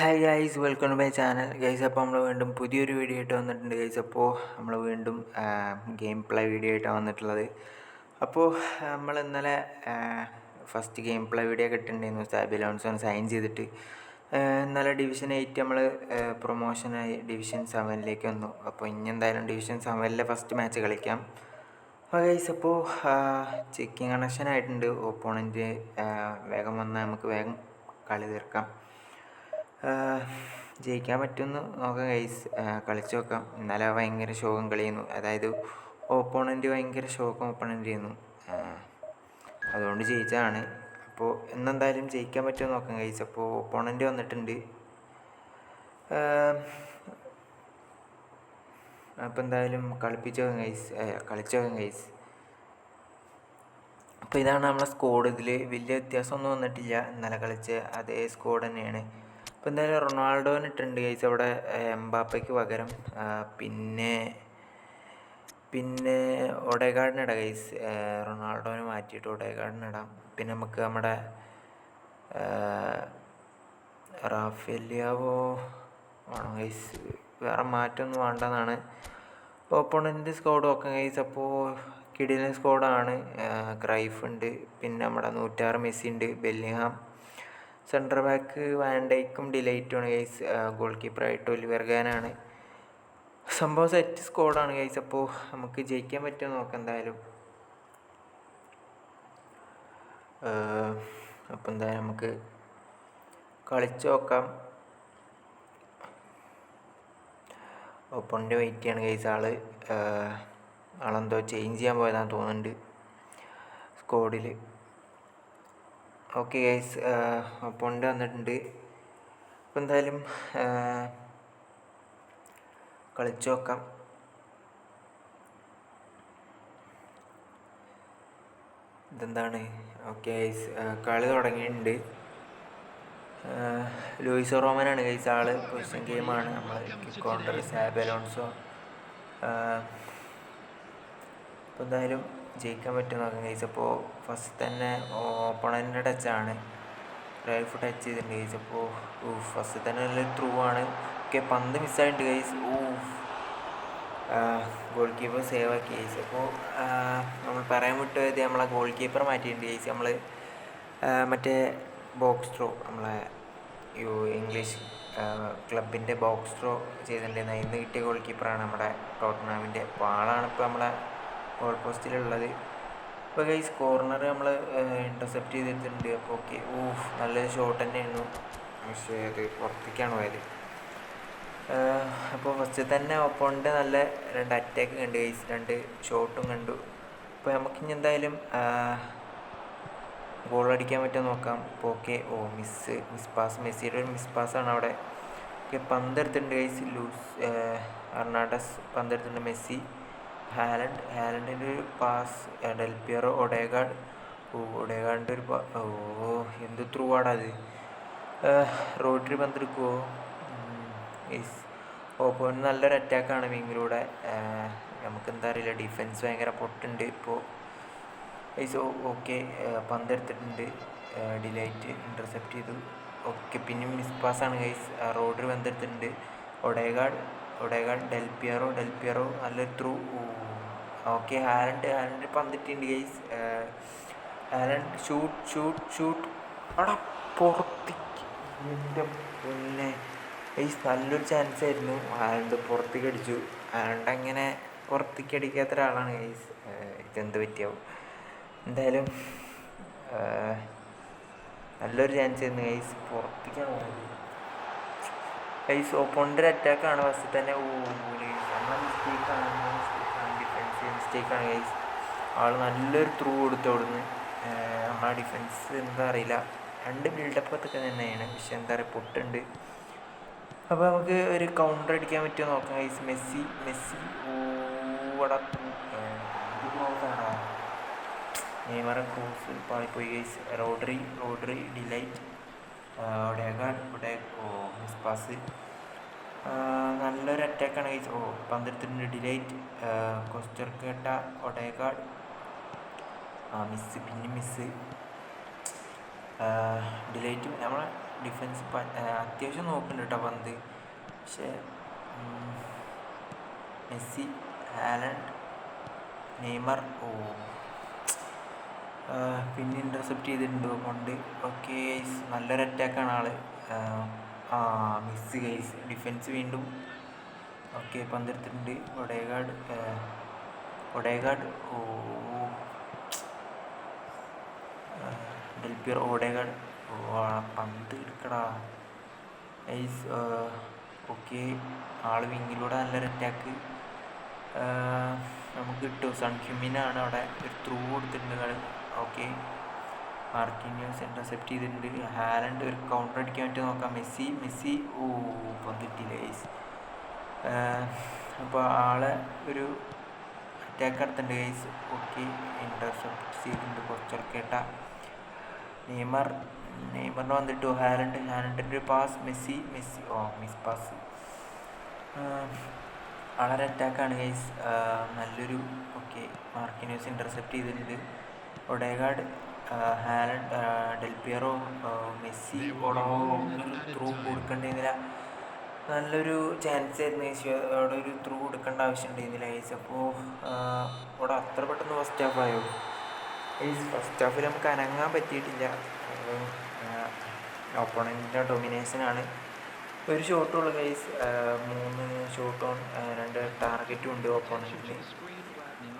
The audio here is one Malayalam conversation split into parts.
Hi guys welcome to my channel guys അപ്പോൾ നമ്മൾ വീണ്ടും പുതിയൊരു വീഡിയോ ആയിട്ട് വന്നിട്ടുണ്ട്. ഗൈസ് അപ്പോൾ നമ്മൾ വീണ്ടും ഗെയിം പ്ലേ വീഡിയോ ആയിട്ടാണ് വന്നിട്ടുള്ളത്. അപ്പോൾ നമ്മൾ ഇന്നലെ ഫസ്റ്റ് ഗെയിം പ്ലേ വീഡിയോ കിട്ടുന്നുണ്ടായിരുന്നു സാബിലോൺസോൺ സൈൻ ചെയ്തിട്ട്. ഇന്നലെ ഡിവിഷൻ എയ്റ്റ് നമ്മൾ പ്രൊമോഷനായി ഡിവിഷൻ സെവനിലേക്ക് വന്നു. അപ്പോൾ ഇനി എന്തായാലും ഡിവിഷൻ സെവനിലെ ഫസ്റ്റ് മാച്ച് കളിക്കാം. അപ്പോൾ ഗൈസ് അപ്പോൾ ചെക്കിങ് കണക്ഷൻ ആയിട്ടുണ്ട്. ഓപ്പോണന്റ് വേഗം വന്നാൽ നമുക്ക് വേഗം കളി തീർക്കാം. ജയിക്കാൻ പറ്റുമെന്ന് നോക്കാം ഗൈസ് കളിച്ച് നോക്കാം. ഇന്നലെ ഭയങ്കര ശോകം കളിയുന്നു. അതായത് ഓപ്പോണന്റ് ഭയങ്കര ശോകം ഓപ്പണന്റ് ചെയ്യുന്നു. അതുകൊണ്ട് ജയിച്ചതാണ്. അപ്പോൾ എന്നെന്തായാലും ജയിക്കാൻ പറ്റുമെന്ന് നോക്കാം ഗൈസ് അപ്പോൾ ഓപ്പോണന്റ് വന്നിട്ടുണ്ട്. അപ്പോൾ എന്തായാലും കളിപ്പിച്ച് നോക്കാം ഗൈസ് കളിച്ച് നോക്കാം ഗൈസ് അപ്പോൾ ഇതാണ് നമ്മളെ സ്കോഡ് ഇതിൽ വലിയ വ്യത്യാസമൊന്നും വന്നിട്ടില്ല. ഇന്നലെ കളിച്ച് അതേ സ്കോഡ് തന്നെയാണ്. അപ്പോൾ എന്തായാലും റൊണാൾഡോന് ഇട്ടുണ്ട് ഗൈസ് അവിടെ എംബാപ്പയ്ക്ക് പകരം. പിന്നെ പിന്നെ ഒഡേഗാർഡിനിടാം ഗൈസ് റൊണാൾഡോനെ മാറ്റിയിട്ട് ഒഡേഗാർഡിനിടാം പിന്നെ നമുക്ക് നമ്മുടെ റാഫേലിയാവോ വേണം ഗൈസ് വേറെ മാറ്റമൊന്നും വേണ്ടെന്നാണ്. ഓപ്പോണന്റ് സ്കോഡ് നോക്കാം ഗൈസ് അപ്പോൾ കിടിലൻ സ്കോഡാണ് ക്രൈഫ് ഉണ്ട്. പിന്നെ നമ്മുടെ നൂറ്റാറ് മെസ്സി ഉണ്ട്. ബെല്ലിഹാം സെന്റർ ബാക്ക് വാൻഡൈക്കും ഡിലൈറ്റുമാണ് ഗൈസ് ഗോൾ കീപ്പറായിട്ട് ഒലിവർ ഗാനാണ് സംഭവം സെറ്റ് സ്കോഡാണ് ഗൈസ് അപ്പോൾ നമുക്ക് ജയിക്കാൻ പറ്റുമോ നോക്കാം എന്തായാലും. അപ്പോൾ എന്തായാലും നമുക്ക് കളിച്ച് നോക്കാം. ഒപ്പണിന്റെ വെയിറ്റ് ചെയ്യാണ് ഗൈസ് ആൾ. ആളെന്തോ ചേഞ്ച് ചെയ്യാൻ പോയതാണെന്ന് തോന്നുന്നുണ്ട്. സ്കോഡിൽ ഓക്കെ ഗൈസ് പൊണ്ട് വന്നിട്ടുണ്ട്. അപ്പോൾ എന്തായാലും കളിച്ചു നോക്കാം. ഇതെന്താണ്? ഓക്കെ ഗൈസ് കളി തുടങ്ങിയിട്ടുണ്ട്. ലൂയിസ് റോമനാണ് ഗൈസ് ആൾ. പൊസിഷൻ ഗെയിമാണ്. നമ്മൾ കോണ്ടർ സാബലോൺസോ എന്തായാലും ജയിക്കാൻ പറ്റുമെന്ന് നോക്കാം ഗൈസ്. അപ്പോൾ ഫസ്റ്റ് തന്നെ ഓപ്പണന്റെ ടച്ചാണ് റൈഫ് ടച്ച് ചെയ്തിട്ടുണ്ട് ഗൈസ്. അപ്പോൾ ഫസ്റ്റ് തന്നെ നല്ല ത്രൂ ആണ്. ഓക്കെ പന്ത് മിസ്സായിട്ടുണ്ട് guys. Oh goal keeper save ആക്കി ഗൈസ്. അപ്പോൾ നമ്മൾ പറയാൻ വിട്ടുപോയത് നമ്മളെ ഗോൾ കീപ്പർ മാറ്റിയിട്ടുണ്ട് ഗൈസ്. നമ്മൾ മറ്റേ ബോക്സ് ത്രോ നമ്മളെ യു ഇംഗ്ലീഷ് ക്ലബിന്റെ ബോക്സ് ത്രോ ചെയ്തിട്ടുണ്ടായിരുന്നു ഇന്ന് കിട്ടിയ ഗോൾ കീപ്പറാണ് നമ്മുടെ ടോട്ടനാമിന്റെ അപ്പോൾ ആളാണ് ഇപ്പോൾ നമ്മളെ ഗോൾ പോസ്റ്റിലുള്ളത് ഇപ്പോൾ ഗൈസ് കോർണർ നമ്മൾ ഇന്റർസെപ്റ്റ് ചെയ്തിട്ടുണ്ട്. അപ്പോൾ ഓക്കെ ഊഫ് നല്ലൊരു ഷോട്ട് തന്നെയായിരുന്നു. പക്ഷേ അത് പുറത്തേക്കാണ് പോയത്. അപ്പോൾ ഫസ്റ്റ് തന്നെ ഒപ്പോണിന്റെ നല്ല രണ്ട് അറ്റാക്ക് കണ്ടു ഗൈസ് രണ്ട് ഷോട്ടും കണ്ടു. അപ്പോൾ നമുക്കിനി എന്തായാലും ഗോൾ അടിക്കാൻ പറ്റുമോ നോക്കാം. അപ്പോൾ ഓക്കെ ഓ മിസ് മിസ് പാസ് മെസ്സിയുടെ ഒരു മിസ് പാസ്സാണ് അവിടെ. ഓക്കെ പന്തെടുത്തിട്ടുണ്ട് ഗൈസ് ലൂസ് അർണാഡസ് പന്തെടുത്തിട്ടുണ്ട് മെസ്സി. ഹാലൻഡ് ഹാലൻഡിന്റെ ഒരു പാസ് ഡെൽപിയറോ ഒഡേഗാഡ് ഓ ഒഡേഗാഡിന്റെ ഒരു ഓ എന്ത് ത്രൂ ആടാ അത് റോഡ്രി പന്തെടുക്കുമോ യെസ് ഓപ്പോ നല്ലൊരു അറ്റാക്കാണ് വിങ്ങിലൂടെ നമുക്ക് എന്താ അറിയില്ല ഡിഫെൻസ് ഭയങ്കര പൊട്ടുണ്ട് ഇപ്പോൾ ഐസ് ഓക്കെ പന്തെടുത്തിട്ടുണ്ട്. ഡിലൈറ്റ് ഇന്റർസെപ്റ്റ് ചെയ്തു. ഓക്കെ പിന്നെ മിസ് പാസ്സാണ് guys Rodri പന്തെടുത്തിട്ടുണ്ട്. Odegaard Odegaard Del Piero Del Piero നല്ലൊരു through okay Haaland Haaland പന്തിട്ടുണ്ട് guys Haaland shoot shoot shoot അവിടെ പുറത്തേക്ക്. എന്റെ പിന്നെ. ഗൈസ് നല്ലൊരു ചാൻസ് ആയിരുന്നു. ഹാലൻഡ് പുറത്തേക്ക് അടിച്ചു. ഹാലൻഡ് അങ്ങനെ പുറത്തേക്ക് അടിക്കാത്ത ഒരാളാണ് ഗൈസ് ഇതെന്ത് പറ്റിയാവും. എന്തായാലും നല്ലൊരു ചാൻസ് ആയിരുന്നു ഗൈസ് പുറത്തേക്കാണ് പോയത്. ഗൈസ് ഓപ്പോണിന്റെ അറ്റാക്കാണ് ഫസ്റ്റ് തന്നെ ഓ നമ്മളെ മിസ്റ്റേക്കാണ് മിസ്റ്റേക്കാണ് ഗൈസ് ആൾ നല്ലൊരു ത്രൂ കൊടുത്തു അവിടുന്ന്. നമ്മളെ ഡിഫൻസ് എന്താ അറിയില്ല. രണ്ട് ബിൽഡപ്പ് ഒക്കെ തന്നെയാണ്. പക്ഷെ എന്താ പറയുക പൊട്ടുണ്ട്. അപ്പോൾ നമുക്ക് ഒരു കൗണ്ടർ അടിക്കാൻ പറ്റുമോ നോക്കാം ഗൈസ് മെസ്സി മെസ്സി. നെയ്മറ Kroos പാളിപ്പോയി guys Rodri Rodri de Ligt. Odegaard ഒഡേ oh miss pass. നല്ലൊരു അറ്റാക്കാണ് ഗൈസ് ഓ പന്തിരത്തിന്റെ ഡിലൈറ്റ് കൊസ്റ്റർ കേട്ട ഒഡേഗാഡ് ആ മിസ് പിന്നെ മിസ് ഡിലൈറ്റും നമ്മളെ ഡിഫൻസ് അത്യാവശ്യം നോക്കുന്നുണ്ട് കേട്ടോ പന്ത്. പക്ഷേ മെസ്സി ഹാലൻഡ് നെയ്മർ. ഓ. പിന്നെ ഇന്റർസെപ്റ്റ് ചെയ്തിട്ടുണ്ട് കൊണ്ട്. ഓക്കെ നല്ലൊരു അറ്റാക്കാണ് ആൾ. മിസ് ഗൈസ് ഡിഫൻസ് വീണ്ടും. Okay പന്തെടുത്തിട്ടുണ്ട്. Odegaard Odegaard oh Del Piero Odegaard oh പന്ത് എടുക്കടാ. ഐസ് ഓക്കെ ആൾ വിങ്ങിലൂടെ നല്ലൊരു അറ്റാക്ക് നമുക്ക് കിട്ടും. സൺഹ്യൂമിനാണ് അവിടെ ഒരു ത്രൂ കൊടുത്തിട്ടുണ്ട്. ഓക്കെ മാർക്കിന്യൂസ് ഇന്റർസെപ്റ്റ് ചെയ്തിട്ടുണ്ട്. ഹാലൻഡ് ഒരു കൗണ്ടർ അടിക്കാൻ പറ്റുമോ നോക്കാം. Messi Messi. ഓ ഇപ്പം കിട്ടിയില്ല ഗൈസ് അപ്പോൾ ആളെ ഒരു അറ്റാക്ക് നടത്തുന്നുണ്ട് ഗൈസ് ഓക്കെ ഇന്റർസെപ്റ്റ് ചെയ്തിട്ടുണ്ട് കുറച്ചൊക്കെ കേട്ട നെയ്മർ നെയ്മറിന് വന്നിട്ടു? ഹാലൻഡ് ഹാലൻഡിന്റെ ഒരു pass Messi Messi. Oh miss pass വളരെ അറ്റാക്കാണ് ഗൈസ് നല്ലൊരു ഓക്കെ മാർക്കിനോസ് ഇന്റർസെപ്റ്റ് ചെയ്തിട്ടുണ്ട്. Odegaard Haaland Del Piero Messi ഓടോ ത്രൂ കൊടുക്കേണ്ടിയിരുന്നില്ല നല്ലൊരു ചാൻസ് ആയിരുന്നു അവിടെ ഒരു ത്രൂ കൊടുക്കേണ്ട ആവശ്യം ഉണ്ടായിരുന്നില്ല. ഗൈസ് അപ്പോൾ അവിടെ അത്ര പെട്ടെന്ന് ഫസ്റ്റ് ഹാഫ് ആയോ? ഗൈസ് ഫസ്റ്റ് ഹാഫിൽ നമുക്ക് അനങ്ങാൻ പറ്റിയിട്ടില്ല. ഓപ്പോണന്റിന്റെ ഡൊമിനേഷനാണ് ഒരു ഷോട്ടുള്ളൂ ഗൈസ് മൂന്ന് ഷോട്ട് രണ്ട് ടാർഗറ്റും ഉണ്ട് ഓപ്പോണന്റിന്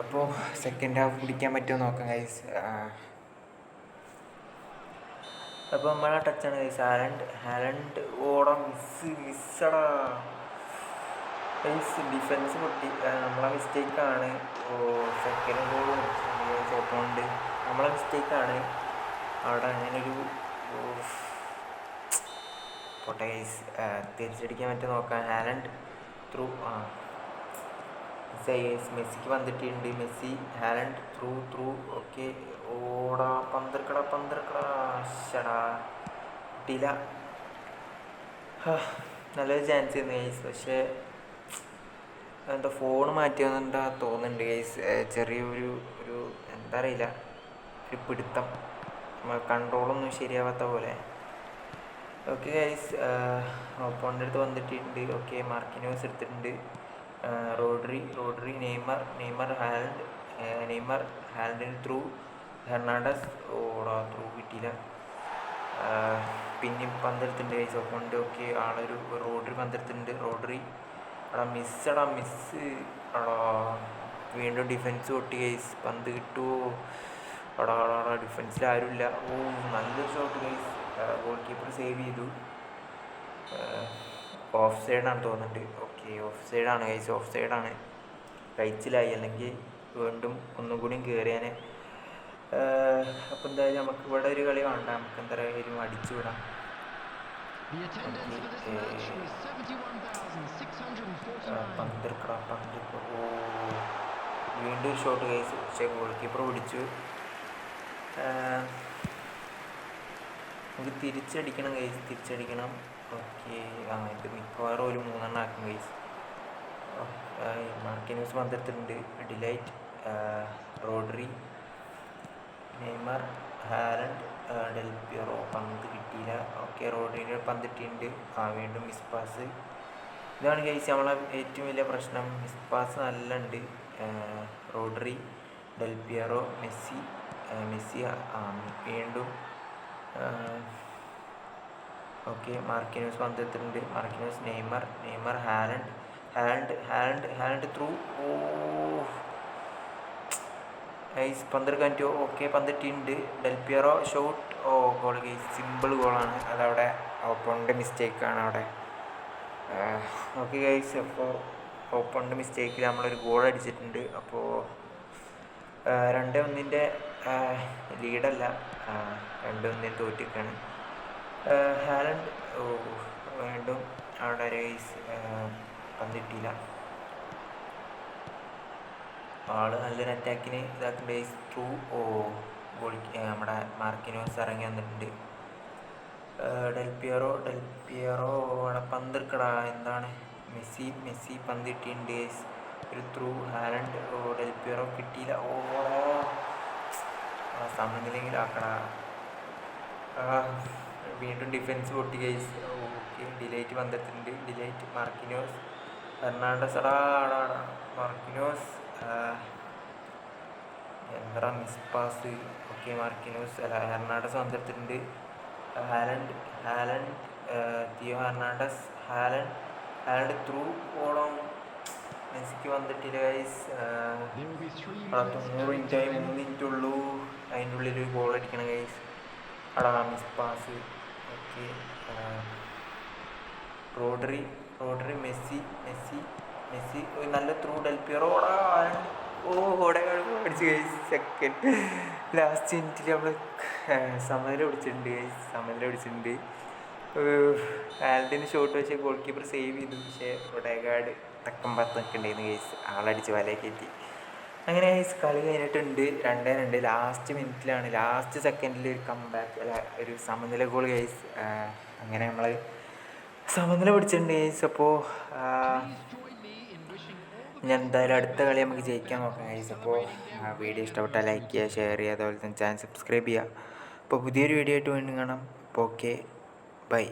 അപ്പോൾ സെക്കൻഡ് ഹാഫ് പിടിക്കാൻ പറ്റുമോ നോക്കാം ഗൈസ് അപ്പോൾ നമ്മളെ ടച്ചാണ് ഗൈസ് ഹാലൻഡ് ഹാലൻഡ് ഓട മിസ് മിസ്സടാ ഗൈസ് ഡിഫൻസ് പൊട്ടി. നമ്മളെ മിസ്റ്റേക്കാണ് ഓ സെക്കൻഡ് ഗോൾ ചോപ്പുണ്ട് നമ്മളെ മിസ്റ്റേക്കാണ് അവിടെ അങ്ങനൊരു പോട്ടെ ഗൈസ് തിരിച്ചടിക്കാൻ പറ്റുമോ നോക്കാം. ഹാലൻഡ് ത്രൂ ആ. മെസ്സിക്ക് വന്നിട്ടുണ്ട്. Messi Haaland through through okay. ഓടാ പന്തിർക്കട പന്തിർക്കട ഷടാ നല്ലൊരു ചാൻസ് ആയിരുന്നു ഗൈസ് പക്ഷേ എന്താ ഫോൺ മാറ്റിയെന്നുണ്ടാ തോന്നുന്നുണ്ട് ഗൈസ് ചെറിയൊരു ഒരു എന്താ അറിയില്ല. ഒരു പിടുത്തം. കൺട്രോളൊന്നും ശരിയാവാത്ത പോലെ. ഓക്കെ ഗൈസ് ഓപ്പോണിന്റെ അടുത്ത് വന്നിട്ടുണ്ട്. ഓക്കെ മാർക്കിനോസ് എടുത്തിട്ടുണ്ട്. Rodri Rodri Neymar Neymar Haaland Neymar ഹാലൻഡിന് through Hernandez ഓടാ ത്രൂ കിട്ടിയില്ല. പിന്നെ പന്തെടുത്തിട്ടുണ്ട് ഗൈസ് ഒക്കെ ആളൊരു റോഡ്രി പന്തെടുത്തിട്ടുണ്ട് റോഡ്രി. മിസ് മിസ്സടാ മിസ് അടാ വീണ്ടും ഡിഫൻസ് പൊട്ടി ഗൈസ് പന്ത് കിട്ടുമോ അടാ അടാ എടാ ഡിഫൻസിൽ ആരുമില്ല. ഓ നല്ലൊരു shot guys goal keeper save ചെയ്തു. ഓഫ് സൈഡാണ് തോന്നുന്നുണ്ട്. ഓഫ് സൈഡാണ് ഗൈസ് ഓഫ് സൈഡാണ് കഴിച്ചിലായി അല്ലെങ്കിൽ വീണ്ടും ഒന്നും കൂടിയും കയറിയാൻ അപ്പോൾ എന്തായാലും നമുക്ക് ഇവിടെ ഒരു കളി വേണ്ട നമുക്ക് എന്തായാലും അടിച്ചു വിടാം. The attendance for this match was 71,649. പന്തിർക്കട പന്തിർക്ക ഓ വീണ്ടും ഒരു ഷോട്ട് കൈസ് പക്ഷേ ഗോൾ കീപ്പർ പിടിച്ചു നമുക്ക് തിരിച്ചടിക്കണം കൈസ് തിരിച്ചടിക്കണം. ഓക്കെ ആ ഇത് മിക്കവാറും ഒരു മൂന്നെണ്ണം ആക്കും guys Marquinhos പന്തെടുത്തിട്ടുണ്ട്. De Ligt Rodri Neymar Haaland Del Piero പന്ത് കിട്ടിയില്ല. ഓക്കെ റോഡറിന്റെ പന്ത് കിട്ടിയിട്ടുണ്ട്. ആ വീണ്ടും മിസ് പാസ് ഇതാണ് ഗൈസ് നമ്മളെ ഏറ്റവും വലിയ പ്രശ്നം. മിസ് പാസ് നല്ല ഉണ്ട്. Rodri Del Piero Messi Messi വീണ്ടും okay Marquinhos പന്തെടുത്തിട്ടുണ്ട്. Marquinhos Neymar Neymar Haaland Haaland Haaland Haaland through. Oh guys പന്തെടുക്കാൻ പറ്റുമോ? Okay പന്തിട്ടുണ്ട് Del Piero shot. Oh goal guys simple ഗോളാണ് അതവിടെ ഓപ്പണിന്റെ മിസ്റ്റേക്കാണ് അവിടെ. ഓക്കെ ഗൈസ് അപ്പോൾ ഓപ്പണിന്റെ മിസ്റ്റേക്കിൽ നമ്മളൊരു ഗോൾ അടിച്ചിട്ടുണ്ട്. അപ്പോൾ രണ്ട് ഒന്നിന്റെ ലീഡല്ല രണ്ട് ഒന്നിന് തോറ്റിക്കാണ് ഹാലൻഡ് വീണ്ടും അവിടെ റേസ് പന്തിട്ടില്ല ആൾ നല്ലൊരു അറ്റാക്കിന് ഇതാക്കുന്ന റേസ് ത്രൂ ഓ ഗോൾ നമ്മുടെ മാർക്കിനോസ് ഇറങ്ങി വന്നിട്ടുണ്ട്. ഡെൽപിയറോ ഡെൽപിയറോ അവിടെ പന്തിർക്കടാ എന്താണ്? മെസ്സി മെസ്സി പന്ത് ഡേസ് ഒരു ത്രൂ ഹാലൻഡ് ഓ ഡെൽപിയറോ കിട്ടിയില്ല. ഓ ആ സമനിലെങ്കിലും ആക്കടാ വീണ്ടും ഡിഫൻസ് പൊട്ടി ഗൈസ് ഓക്കെ ഡിലൈറ്റ് വന്നിട്ടുണ്ട്. De Ligt Marquinhos. ഫെർണാണ്ടസ് അടാ മാർക്കിനോസ് എന്താ മിസ് പാസ് ഓക്കെ മാർക്കിനോസ് അല്ല ഹെർണാണ്ടസ് വന്നിട്ടുണ്ട്. Haaland Haaland Theo Hernandez Haaland Haaland through Onam മെസ്സിക്ക് വന്നിട്ടില്ല ഗൈസ് തൊണ്ണൂറ് ഇഞ്ചായി മൂന്ന് ഉള്ളൂ. അതിന്റെ ഉള്ളിൽ ഗോൾ അടിക്കണം ഗൈസ് അടാ miss pass okay. Rodri Rodri Messi Messi Messi. ഒരു നല്ല ത്രൂ ഡെൽപ്പിയറോ ഓ ഓടെ അടിച്ച് കഴിച്ച് സെക്കൻഡ് ലാസ്റ്റ് മിനിറ്റിൽ നമ്മൾ സമനില പിടിച്ചിട്ടുണ്ട് സമനില പിടിച്ചിട്ടുണ്ട്. ആൽഡിന് ഷോട്ട് വെച്ച് ഗോൾ കീപ്പർ സേവ് ചെയ്തു. പക്ഷേ ഒടേകാട് തക്കം പത്ത് നിൽക്കണ്ടായിരുന്നു ഗൈസ് ആളടിച്ച് വലയെ കയറ്റി അങ്ങനെ ഗൈസ് കളി കഴിഞ്ഞിട്ടുണ്ട്. രണ്ടേ രണ്ട്. ലാസ്റ്റ് മിനിറ്റിലാണ് ലാസ്റ്റ് സെക്കൻഡിൽ ഒരു കംബാക്ക് അല്ല ഒരു സമനില ഗോൾ ഗൈസ് അങ്ങനെ നമ്മൾ സമനില പിടിച്ചിട്ടുണ്ട് ഗൈസ് അപ്പോൾ ഇനി എന്തായാലും അടുത്ത കളി നമുക്ക് ജയിക്കാൻ നോക്കാം ഗൈസ് അപ്പോൾ വീഡിയോ ഇഷ്ടപ്പെട്ടാൽ ലൈക്ക് ചെയ്യുക ഷെയർ ചെയ്യുക അതുപോലെ തന്നെ ചാനൽ സബ്സ്ക്രൈബ് ചെയ്യുക. അപ്പോൾ പുതിയൊരു വീഡിയോ ആയിട്ട് വീണ്ടും കാണാം. അപ്പോൾ ഓക്കെ ബൈ